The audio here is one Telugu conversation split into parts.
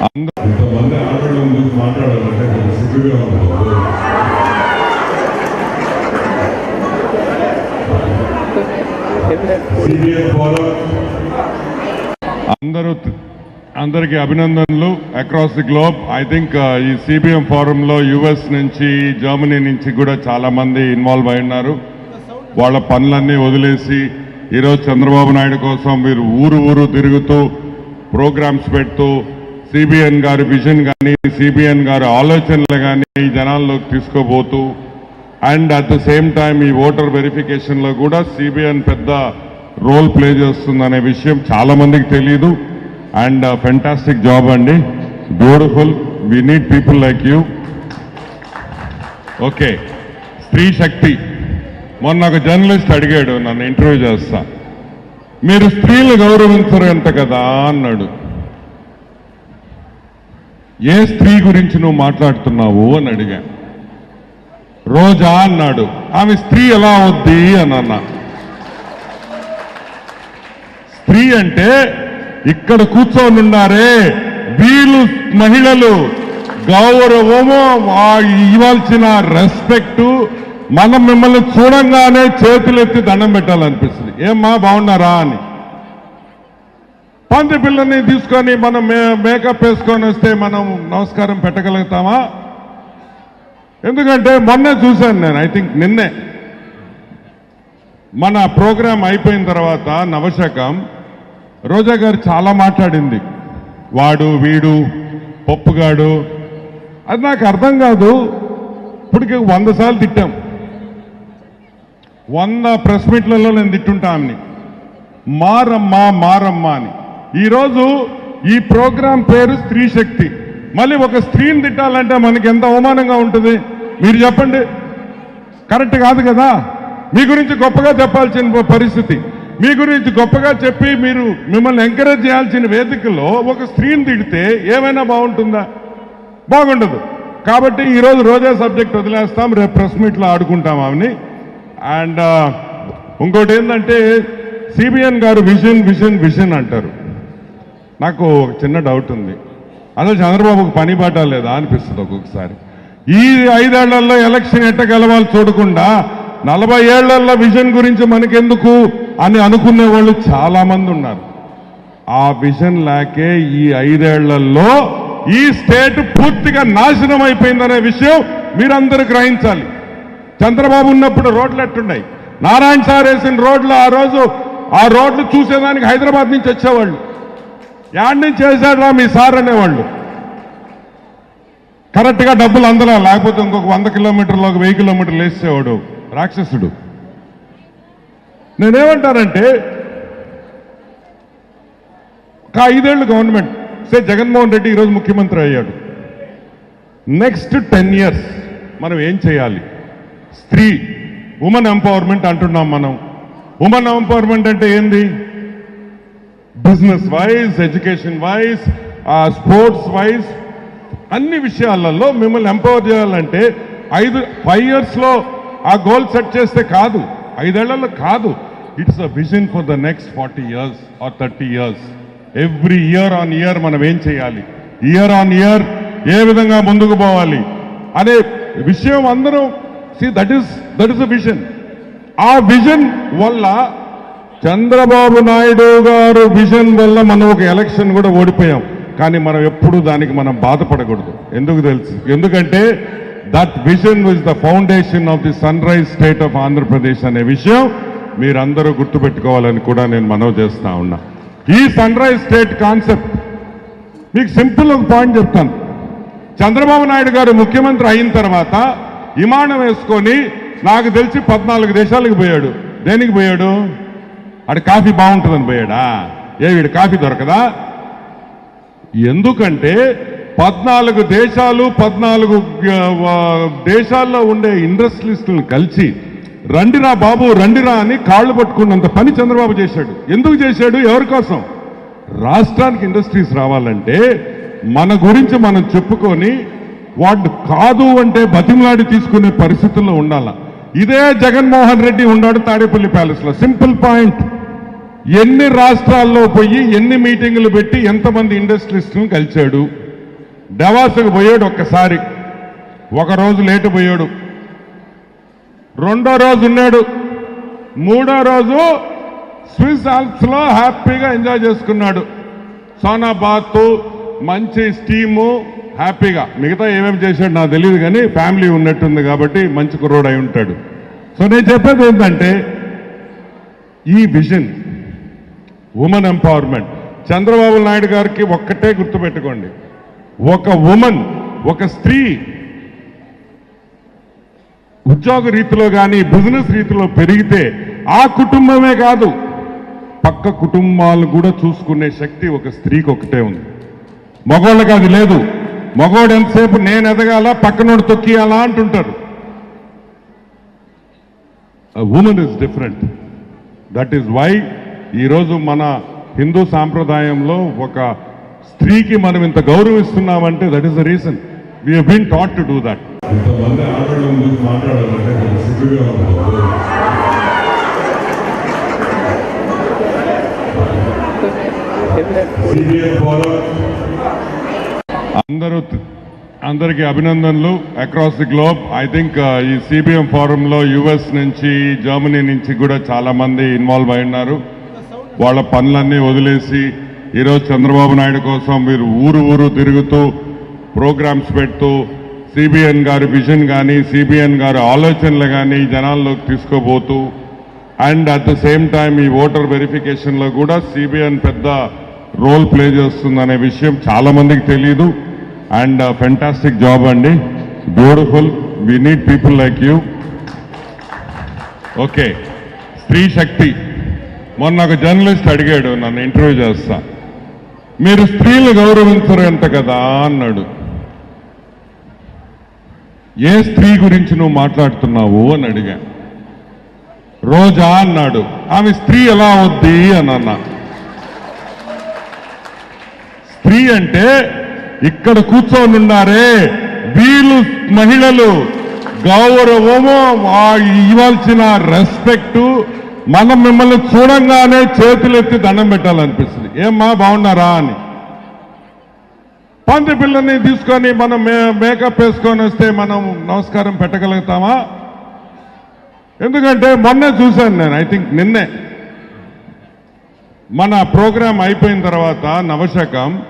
ఇంతమంది ఆడవాళ్ళ గురించి మాట్లాడాలంటే సిగ్గుగా ఉంటుంది అందరూ అందరికీ అభినందనలు across the globe I think ఈ సిబిఎం ఫోరంలో యుఎస్ నుంచి జర్మనీ నుంచి కూడా చాలా మంది ఇన్వాల్వ్ అయి ఉన్నారు. వాళ్ళ పనులన్నీ వదిలేసి ఈరోజు చంద్రబాబు నాయుడు కోసం మీరు ఊరు ఊరు తిరుగుతూ ప్రోగ్రామ్స్ పెడుతూ సిబిఎన్ గారి విజన్ కానీ సిబిఎన్ గారి ఆలోచనలు కానీ జనాల్లోకి తీసుకోబోతూ and at the same time ఈ ఓటర్ వెరిఫికేషన్లో కూడా సిబిఎన్ పెద్ద రోల్ ప్లే చేస్తుందనే విషయం చాలామందికి తెలియదు అండ్ ఫెంటాస్టిక్ జాబ్ అండి. Beautiful we need people like you okay స్త్రీ శక్తి. మొన్న ఒక జర్నలిస్ట్ అడిగాడు నన్ను ఇంటర్వ్యూ చేస్తా. మీరు స్త్రీలు గౌరవించరు ఎంత కదా అన్నాడు. ఏ స్త్రీ గురించి నువ్వు మాట్లాడుతున్నావు అని అడిగా. రోజా అన్నాడు ఆమె స్త్రీ ఎలా అవుద్ది అని అన్నా. స్త్రీ అంటే ఇక్కడ కూర్చొని ఉన్నారే వీళ్ళు మహిళలు. గౌరవము ఇవ్వాల్సిన రెస్పెక్టు మనం మిమ్మల్ని చూడంగానే చేతులెత్తి దండం పెట్టాలనిపిస్తుంది. ఏమ్మా బాగున్నారా అని. పంది పిల్లని తీసుకొని మనం మే- మేకప్ వేసుకొని వస్తే మనం నమస్కారం పెట్టగలుగుతామా? ఎందుకంటే మొన్నే చూశాను నేను ఐ థింక్ నిన్నే. మన ప్రోగ్రాం అయిపోయిన తర్వాత నవశకం రోజా గారు చాలా మాట్లాడింది. వాడు వీడు పప్పుగాడు. అది నాకు అర్థం కాదు. ఇప్పటికి వంద సార్లు తిట్టాం. వంద ప్రెస్ మీట్లలో నేను తిట్టుంటా ఆమెని మారమ్మా మారమ్మా అని. ఈరోజు ఈ ప్రోగ్రాం పేరు స్త్రీ శక్తి. మళ్ళీ ఒక స్త్రీని తిట్టాలంటే మనకి ఎంత అవమానంగా ఉంటుంది? మీరు చెప్పండి. కరెక్ట్ కాదు కదా? మీ గురించి గొప్పగా చెప్పాల్సిన పరిస్థితి. మీ గురించి గొప్పగా చెప్పి మీరు మిమ్మల్ని ఎంకరేజ్ చేయాల్సిన వేదికలో ఒక స్త్రీని తిడితే ఏమైనా బాగుంటుందా? బాగుండదు. కాబట్టి ఈరోజు రోజా సబ్జెక్ట్ వదిలేస్తాం. రేపు ప్రెస్ మీట్లో ఆడుకుంటాం ఆమెని. అండ్ ఇంకోటి ఏంటంటే సిబిఎన్ గారు విజన్ విజన్ విజన్ అంటారు. నాకు ఒక చిన్న డౌట్ ఉంది. అసలు చంద్రబాబుకు పని పాట లేదా అనిపిస్తుంది ఒక్కొక్కసారి. ఈ ఐదేళ్ళలో ఎలక్షన్ ఎట్ట గెలవాలి చూడకుండా నలభై ఏళ్ళలో విజన్ గురించి మనకెందుకు అని అనుకునే వాళ్ళు చాలా మంది ఉన్నారు. ఆ విజన్ లేకే ఈ ఐదేళ్ళలో ఈ స్టేట్ పూర్తిగా నాశనం అయిపోయిందనే విషయం మీరందరూ గ్రహించాలి. చంద్రబాబు ఉన్నప్పుడు రోడ్లు ఎట్టున్నాయి నారాయణ సార్ వేసిన రోడ్లు ఆ రోజు ఆ రోడ్లు చూసేదానికి హైదరాబాద్ నుంచి వచ్చేవాళ్ళు. యాడ్ నుంచి వేసాడురా మీ సార్ అనేవాళ్ళు. కరెక్ట్గా డబ్బులు అందలా లేకపోతే ఇంకొక వంద కిలోమీటర్లు ఒక వెయ్యి కిలోమీటర్లు వేసేవాడు రాక్షసుడు. నేనేమంటానంటే ఒక ఐదేళ్ళు గవర్నమెంట్ సే జగన్మోహన్ రెడ్డి ఈరోజు ముఖ్యమంత్రి అయ్యాడు. నెక్స్ట్ టెన్ ఇయర్స్ మనం ఏం చేయాలి? స్త్రీ ఉమెన్ ఎంపవర్మెంట్ అంటున్నాం మనం. ఉమెన్ ఎంపవర్మెంట్ అంటే ఏంది? Business wise education wise sports wise అన్ని విషయాలలో మిమ్మల్ని ఎంపవర్ చేయాలంటే ఐదు ఫైవ్ ఇయర్స్లో ఆ గోల్ సెట్ చేస్తే కాదు. ఐదేళ్ళలో కాదు. It's a vision for the next forty years or thirty years every year on year మనం ఏం చేయాలి? ఇయర్ ఆన్ ఇయర్ ఏ విధంగా ముందుకు పోవాలి? అనే విషయం అందరూ see that is that is a vision ఆ విజన్ వల్ల చంద్రబాబు నాయుడు గారు విజన్ వల్ల మనం ఒక ఎలక్షన్ కూడా ఓడిపోయాం. కానీ మనం ఎప్పుడు దానికి మనం బాధపడకూడదు. ఎందుకు తెలుసు? ఎందుకంటే that vision is the foundation of the sunrise state of Andhra Pradesh అనే విషయం మీరందరూ గుర్తుపెట్టుకోవాలని కూడా నేను మనవి చేస్తా ఉన్నా. ఈ సన్ రైజ్ స్టేట్ కాన్సెప్ట్ మీకు సింపుల్ ఒక పాయింట్ చెప్తాను. చంద్రబాబు నాయుడు గారు ముఖ్యమంత్రి అయిన తర్వాత విమానం వేసుకొని నాకు తెలిసి పద్నాలుగు దేశాలకు పోయాడు. దేనికి పోయాడు? అటు కాఫీ బాగుంటుందని పోయాడా? ఏ వీడు కాఫీ దొరకదా? ఎందుకంటే పద్నాలుగు దేశాలు పద్నాలుగు దేశాల్లో ఉండే ఇండస్ట్రియలిస్టులను కలిసి రండిరా బాబు రండిరా అని కాళ్ళు పట్టుకున్నంత పని చంద్రబాబు చేశాడు. ఎందుకు చేశాడు? ఎవరి కోసం? రాష్ట్రానికి ఇండస్ట్రీస్ రావాలంటే మన గురించి మనం చెప్పుకొని వాడు కాదు అంటే బతిమలాడి తీసుకునే పరిస్థితుల్లో ఉండాల? ఇదే జగన్మోహన్ రెడ్డి ఉన్నాడు తాడేపల్లి ప్యాలెస్లో. Simple point. ఎన్ని రాష్ట్రాల్లో పోయి ఎన్ని మీటింగులు పెట్టి ఎంతమంది ఇండస్ట్రీస్ను కలిశాడు? డవాసుకు పోయాడు ఒక్కసారి. ఒక రోజు లేటు పోయాడు. రెండో రోజు ఉన్నాడు. మూడో రోజు స్విస్ ఆల్ప్స్లో హ్యాపీగా ఎంజాయ్ చేసుకున్నాడు. సోనా బాత్ మంచి స్టీము హ్యాపీగా. మిగతా ఏమేమి చేశాడు నాకు తెలియదు కానీ ఫ్యామిలీ ఉన్నట్టుంది కాబట్టి మంచి కుర్రోడు అయి ఉంటాడు. సో నేను చెప్పేది ఏంటంటే ఈ vision women empowerment Chandrababu Naidu గారికి ఒక్కటే గుర్తుపెట్టుకోండి. ఒక ఉమెన్ ఒక స్త్రీ ఉద్యోగ రీతిలో కానీ బిజినెస్ రీతిలో పెరిగితే ఆ కుటుంబమే కాదు పక్క కుటుంబాలు కూడా చూసుకునే శక్తి ఒక స్త్రీకి ఒకటే ఉంది. మగోళ్ళకి అది లేదు. మగోడు ఎంతసేపు నేను ఎదగాల పక్కనోడు తొక్కియాలా అంటుంటారు. Women is different that is why ఈరోజు మన హిందూ సాంప్రదాయంలో ఒక స్త్రీకి మనం ఇంత గౌరవిస్తున్నామంటే that is the reason we been taught to do that అందరూ అందరికీ అభినందనలు across the globe I think ఈ సిబిఎం ఫోరంలో యుఎస్ నుంచి జర్మనీ నుంచి కూడా చాలా మంది ఇన్వాల్వ్ అయి ఉన్నారు. వాళ్ళ పనులన్నీ వదిలేసి ఈరోజు చంద్రబాబు నాయుడు కోసం మీరు ఊరు ఊరు తిరుగుతూ ప్రోగ్రామ్స్ పెడుతూ సిబిఎన్ గారి విజన్ కానీ సిబిఎన్ గారి ఆలోచనలు కానీ జనాల్లోకి తీసుకోబోతూ and at the same time ఈ ఓటర్ వెరిఫికేషన్లో కూడా సిబిఎన్ పెద్ద రోల్ ప్లే చేస్తుందనే విషయం చాలామందికి తెలియదు అండ్ uh, ఫెంటాస్టిక్ జాబ్ అండి. Beautiful we need people like you okay స్త్రీ శక్తి మొన్న ఒక జర్నలిస్ట్ అడిగాడు నన్ను ఇంటర్వ్యూ చేస్తా. మీరు స్త్రీలు గౌరవించరు ఎంత కదా? అన్నాడు. ఏ స్త్రీ గురించి నువ్వు మాట్లాడుతున్నావు? అని అడిగా. రోజా అన్నాడు. ఆమె స్త్రీ ఎలా అవుద్ది? అని అన్నా. స్త్రీ అంటే ఇక్కడ కూర్చొని ఉన్నారే వీళ్ళు మహిళలు. గౌరవము ఇవ్వాల్సిన రెస్పెక్టు మనం మిమ్మల్ని చూడంగానే చేతులెత్తి దండం పెట్టాలనిపిస్తుంది. ఏమ్మా బాగున్నారా అని. పంది పిల్లని తీసుకొని మనం మే- మేకప్ వేసుకొని వస్తే మనం నమస్కారం పెట్టగలుగుతామా? ఎందుకంటే మొన్నే చూశాను నేను ఐ థింక్ నిన్నే. మన ప్రోగ్రాం అయిపోయిన తర్వాత నవశకం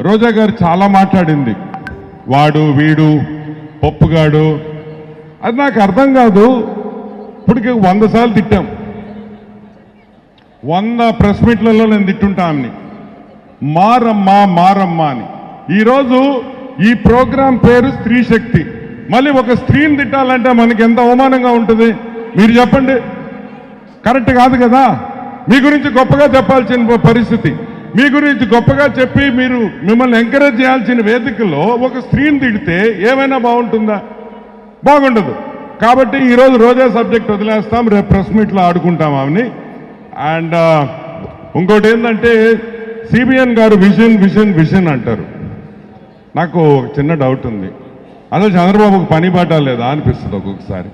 రోజా గారు చాలా మాట్లాడింది. వాడు వీడు పప్పుగాడు. అది నాకు అర్థం కాదు. ఇప్పటికి వంద సార్లు తిట్టాం. వంద ప్రెస్ మీట్లలో నేను తిట్టుంటా ఆమెని మారమ్మా మారమ్మా అని. ఈరోజు ఈ ప్రోగ్రాం పేరు స్త్రీ శక్తి. మళ్ళీ ఒక స్త్రీని తిట్టాలంటే మనకి ఎంత అవమానంగా ఉంటుంది? మీరు చెప్పండి. కరెక్ట్ కాదు కదా? మీ గురించి గొప్పగా చెప్పాల్సిన పరిస్థితి. మీ గురించి గొప్పగా చెప్పి మీరు మిమ్మల్ని ఎంకరేజ్ చేయాల్సిన వేదికలో ఒక స్త్రీని తిడితే ఏమైనా బాగుంటుందా? బాగుండదు. కాబట్టి ఈరోజు రోజా సబ్జెక్ట్ వదిలేస్తాం. రేపు ప్రెస్ మీట్లో ఆడుకుంటాం ఆమెని. అండ్ ఇంకోటి ఏంటంటే సిబిఎన్ గారు విజన్ విజన్ విజన్ అంటారు. నాకు చిన్న డౌట్ ఉంది. అసలు చంద్రబాబుకు పని బాట లేదా అనిపిస్తుంది ఒక్కొక్కసారి.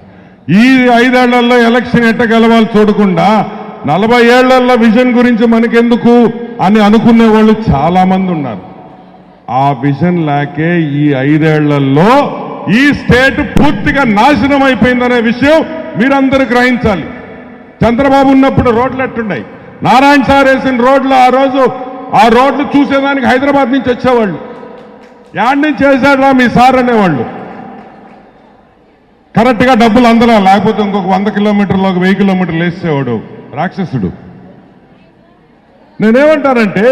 ఈ ఐదేళ్ళలో ఎలక్షన్ ఎట్ట గెలవాలి చూడకుండా నలభై ఏళ్ళలో విజన్ గురించి మనకెందుకు అని అనుకునే వాళ్ళు చాలా మంది ఉన్నారు. ఆ విజన్ లేకే ఈ ఐదేళ్ళలో ఈ స్టేట్ పూర్తిగా నాశనం అయిపోయిందనే విషయం మీరందరూ గ్రహించాలి. చంద్రబాబు ఉన్నప్పుడు రోడ్లు ఎట్టున్నాయి నారాయణ సార్ వేసిన రోడ్లు ఆ రోజు ఆ రోడ్లు చూసేదానికి హైదరాబాద్ నుంచి వచ్చేవాళ్ళు. యాడ్ నుంచి చేశాడా మీ సార్ అనేవాళ్ళు. కరెక్ట్గా డబ్బులు అందలా లేకపోతే ఇంకొక వంద కిలోమీటర్లు ఒక వెయ్యి కిలోమీటర్లు వేసేవాడు రాక్షసుడు. నేనేమంటానంటే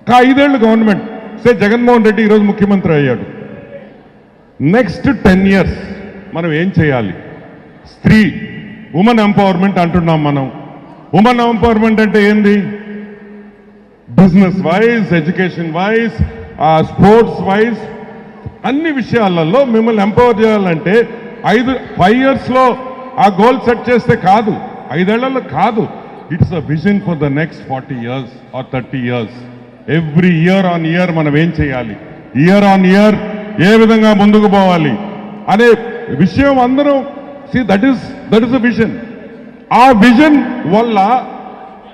ఒక ఐదేళ్ళు గవర్నమెంట్. సే జగన్మోహన్ రెడ్డి ఈరోజు ముఖ్యమంత్రి అయ్యాడు. నెక్స్ట్ టెన్ ఇయర్స్ మనం ఏం చేయాలి? స్త్రీ ఉమెన్ ఎంపవర్మెంట్ అంటున్నాం మనం. ఉమెన్ ఎంపవర్మెంట్ అంటే ఏంది? Business wise education wise sports wise అన్ని విషయాలలో మిమ్మల్ని ఎంపవర్ చేయాలంటే ఐదు ఫైవ్ ఇయర్స్లో ఆ గోల్ సెట్ చేస్తే కాదు. ఐదేళ్ళలో కాదు. It's a vision for the next forty years or thirty years every year on year మనం ఏం చేయాలి? ఇయర్ ఆన్ ఇయర్ ఏ విధంగా ముందుకు పోవాలి? అనే విషయం అందరం see that is that is a vision ఆ విజన్ వల్ల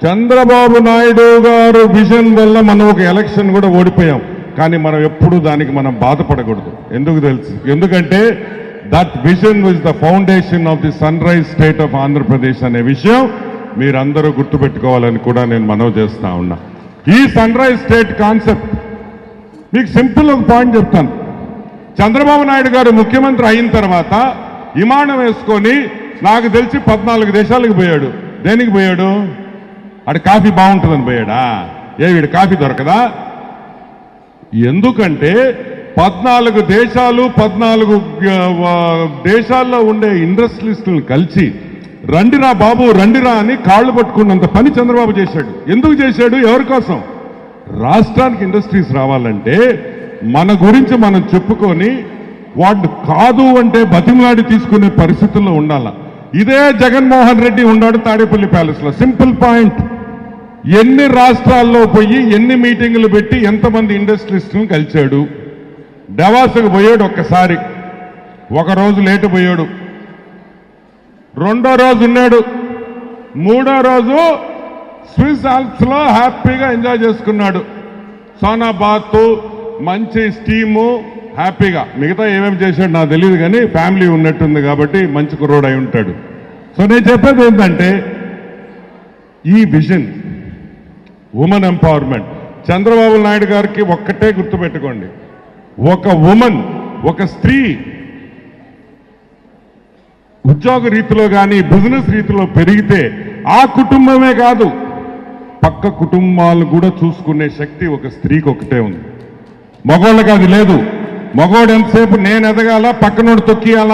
చంద్రబాబు నాయుడు గారు విజన్ వల్ల మనం ఒక ఎలక్షన్ కూడా ఓడిపోయాం. కానీ మనం ఎప్పుడు దానికి మనం బాధపడకూడదు. ఎందుకు తెలుసు? ఎందుకంటే that vision is the foundation of the sunrise state of Andhra Pradesh అనే విషయం మీరందరూ గుర్తుపెట్టుకోవాలని కూడా నేను మనవి చేస్తా ఉన్నా. ఈ సన్ రైజ్ స్టేట్ కాన్సెప్ట్ మీకు సింపుల్ ఒక పాయింట్ చెప్తాను. చంద్రబాబు నాయుడు గారు ముఖ్యమంత్రి అయిన తర్వాత విమానం వేసుకొని నాకు తెలిసి పద్నాలుగు దేశాలకు పోయాడు. దేనికి పోయాడు? అటు కాఫీ బాగుంటుందని పోయాడా? ఏ వీడు కాఫీ దొరకదా? ఎందుకంటే పద్నాలుగు దేశాలు పద్నాలుగు దేశాల్లో ఉండే ఇండస్ట్రియలిస్టులను కలిసి రండిరా బాబు రండిరా అని కాళ్ళు పట్టుకున్నంత పని చంద్రబాబు చేశాడు. ఎందుకు చేశాడు? ఎవరి కోసం? రాష్ట్రానికి ఇండస్ట్రీస్ రావాలంటే మన గురించి మనం చెప్పుకొని వాడు కాదు అంటే బతిమలాడి తీసుకునే పరిస్థితుల్లో ఉండాల. ఇదే జగన్మోహన్ రెడ్డి ఉన్నాడు తాడేపల్లి ప్యాలెస్లో. Simple point. ఎన్ని రాష్ట్రాల్లో పోయి ఎన్ని మీటింగులు పెట్టి ఎంతమంది ఇండస్ట్రీస్ట్ని కలిశాడు? డవాసుకు పోయాడు ఒక్కసారి. ఒక రోజు లేటు పోయాడు. రెండో రోజు ఉన్నాడు. మూడో రోజు స్విస్ ఆల్ప్స్లో హ్యాపీగా ఎంజాయ్ చేసుకున్నాడు. సోనా బాత్ మంచి స్టీము హ్యాపీగా. మిగతా ఏమేమి చేశాడు నాకు తెలియదు కానీ ఫ్యామిలీ ఉన్నట్టుంది కాబట్టి మంచి కుర్రోడు అయి ఉంటాడు. సో నేను చెప్పేది ఏంటంటే ఈ vision women empowerment Chandrababu Naidu గారికి ఒక్కటే గుర్తుపెట్టుకోండి. ఒక ఉమెన్ ఒక స్త్రీ ఉద్యోగ రీతిలో కానీ బిజినెస్ రీతిలో పెరిగితే ఆ కుటుంబమే కాదు పక్క కుటుంబాలు కూడా చూసుకునే శక్తి ఒక స్త్రీకి ఒకటే ఉంది. మగవాళ్ళకి అది లేదు. మగోడు ఎంతసేపు నేను ఎదగాల? పక్కనోడు తొక్కియాలా?